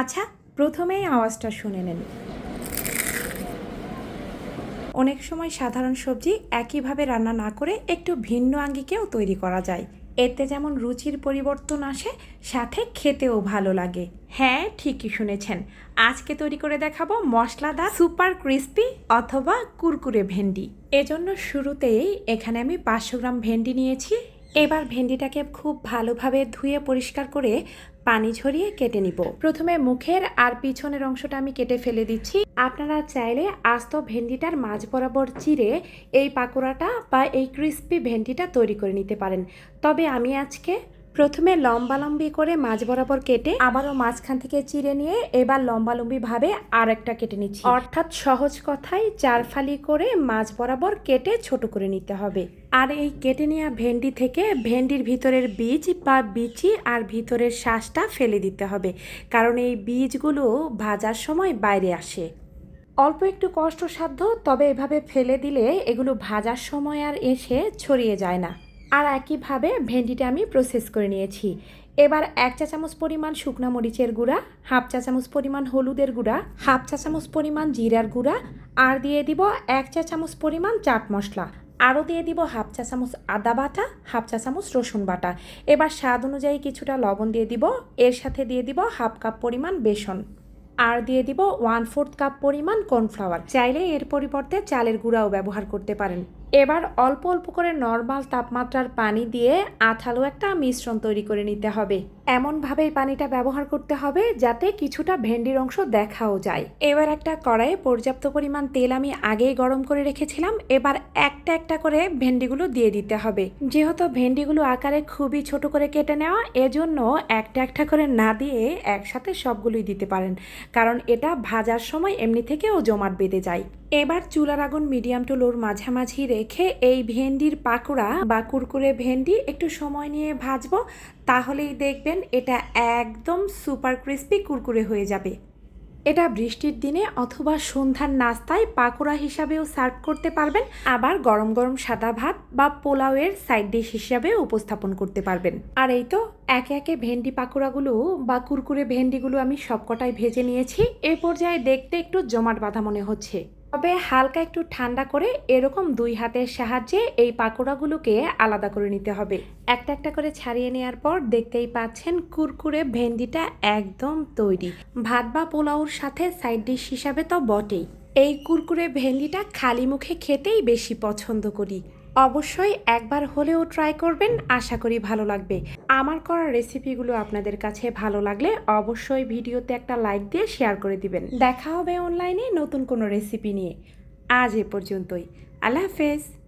আচ্ছা প্রথমেই আওয়াজটা শুনে নেন। অনেক সময় সাধারণ সবজি একইভাবে রান্না না করে একটু ভিন্ন আঙ্গিকেও তৈরি করা যায়। এতে যেমন রুচির পরিবর্তন আসে, সাথে খেতেও ভালো লাগে। হ্যাঁ ঠিকই শুনেছেন। আজকে তৈরি করে দেখাবো মশলাদার সুপার ক্রিস্পি অথবা কুরকুরে ভেন্ডি। এজন্য শুরুতেই এখানে আমি পাঁচশো গ্রাম ভেন্ডি নিয়েছি। এবার ভেন্ডিটাকে খুব ভালোভাবে ধুয়ে পরিষ্কার করে পানি ঝরিয়ে কেটে নিব। প্রথমে মুখের আর পিছনের অংশটা আমি কেটে ফেলে দিচ্ছি। আপনারা চাইলে আস্ত ভেন্ডিটার মাঝ বরাবর চিরে এই পাকোড়াটা বা এই ক্রিস্পি ভেন্ডিটা তৈরি করে নিতে পারেন। তবে আমি আজকে প্রথমে লম্বালম্বি করে মাঝ বরাবর কেটে আবারও মাঝখান থেকে চিড়ে নিয়ে এবার লম্বালম্বি ভাবে আর একটা কেটে নিচ্ছি। অর্থাৎ সহজ কথায় চার ফালি করে মাঝ বরাবর কেটে ছোট করে নিতে হবে। আর এই কেটে নেওয়া ভেন্ডি থেকে ভেন্ডির ভিতরের বীজ বা বিচি আর ভিতরের শ্বাসটা ফেলে দিতে হবে, কারণ এই বীজগুলো ভাজার সময় বাইরে আসে। অল্প একটু কষ্টসাধ্য, তবে এভাবে ফেলে দিলে এগুলো ভাজার সময় আর এসে ছড়িয়ে যায় না। আর একইভাবে ভেন্ডিটা আমি প্রসেস করে নিয়েছি। এবার এক চা চামচ পরিমাণ শুকনো মরিচের গুঁড়া, হাফ চা চামচ পরিমাণ হলুদের গুঁড়া, হাফ চা চামচ পরিমাণ জিরার গুঁড়া আর দিয়ে দিব এক চা চামচ পরিমাণ চাট মশলা। আরও দিয়ে দিব হাফ চা চামচ আদা বাটা, হাফ চা চামচ রসুন বাটা। এবার স্বাদ অনুযায়ী কিছুটা লবণ দিয়ে দিব, এর সাথে দিয়ে দিব হাফ কাপ পরিমাণ বেসন। আর দিয়ে দিব ওয়ান ফোর্থ কাপ পরিমাণ কর্নফ্লাওয়ার। চাইলে এর পরিবর্তে চালের গুঁড়াও ব্যবহার করতে পারেন। এবার অল্প অল্প করে নর্মাল তাপমাত্রার পানি দিয়ে আঠালো একটা মিশ্রণ তৈরি করে নিতে হবে। এমনভাবেই পানিটা ব্যবহার করতে হবে যাতে কিছুটা ভেন্ডির অংশ দেখাও যায়। এবার একটা কড়াইয়ে পর্যাপ্ত পরিমাণ তেল আমি আগেই গরম করে রেখেছিলাম। এবার একটা একটা করে ভেন্ডিগুলো দিয়ে দিতে হবে। যেহেতু ভেন্ডিগুলো আকারে খুবই ছোট করে কেটে নেওয়া, এজন্য একটা একটা করে না দিয়ে একসাথে সবগুলোই দিতে পারেন। কারণ এটা ভাজার সময় এমনি থেকেও জমাট বেঁধে যায়। এবার চুলার আগুন মিডিয়াম টু লোর মাঝামাঝি রেখে এই ভেন্ডির পাকোড়া বা কুরকুরে ভেন্ডি একটু সময় নিয়ে ভাজবো, তাহলেই দেখবেন এটা একদম সুপার ক্রিস্পি কুরকুরে হয়ে যাবে। এটা বৃষ্টির দিনে অথবা সন্ধ্যার নাস্তায় পাকোড়া হিসাবেও সার্ভ করতে পারবেন, আবার গরম গরম সাদা ভাত বা পোলাওয়ের সাইড ডিশ হিসাবেও উপস্থাপন করতে পারবেন। আর এই তো, একে একে ভেন্ডি পাকোড়াগুলো বা কুরকুরে ভেন্ডিগুলো আমি সবকটাই ভেজে নিয়েছি। এ পর্যায়ে দেখতে একটু জমাট বাঁধা মনে হচ্ছে। তবে হালকা একটু ঠান্ডা করে এরকম দুই হাতের সাহায্যে এই পাকোড়াগুলোকে আলাদা করে নিতে হবে। একটা একটা করে ছাড়িয়ে নেওয়ার পর দেখতেই পাচ্ছেন কুরকুরে ভেন্ডিটা একদম তৈরি। ভাত বা পোলাওর সাথে সাইড ডিশ হিসাবে তো বটেই। এই কুরকুরে ভেন্ডিটা খালি মুখে খেতেই বেশি পছন্দ করি। অবশ্যই একবার হলেও ট্রাই করবেন, আশা করি ভালো লাগবে। আমার করা রেসিপিগুলো আপনাদের কাছে ভালো লাগলে অবশ্যই ভিডিওতে একটা লাইক দিয়ে শেয়ার করে দিবেন। দেখা হবে অনলাইনে নতুন কোনো রেসিপি নিয়ে। আজ এ পর্যন্তই। আল্লাহ হাফেজ।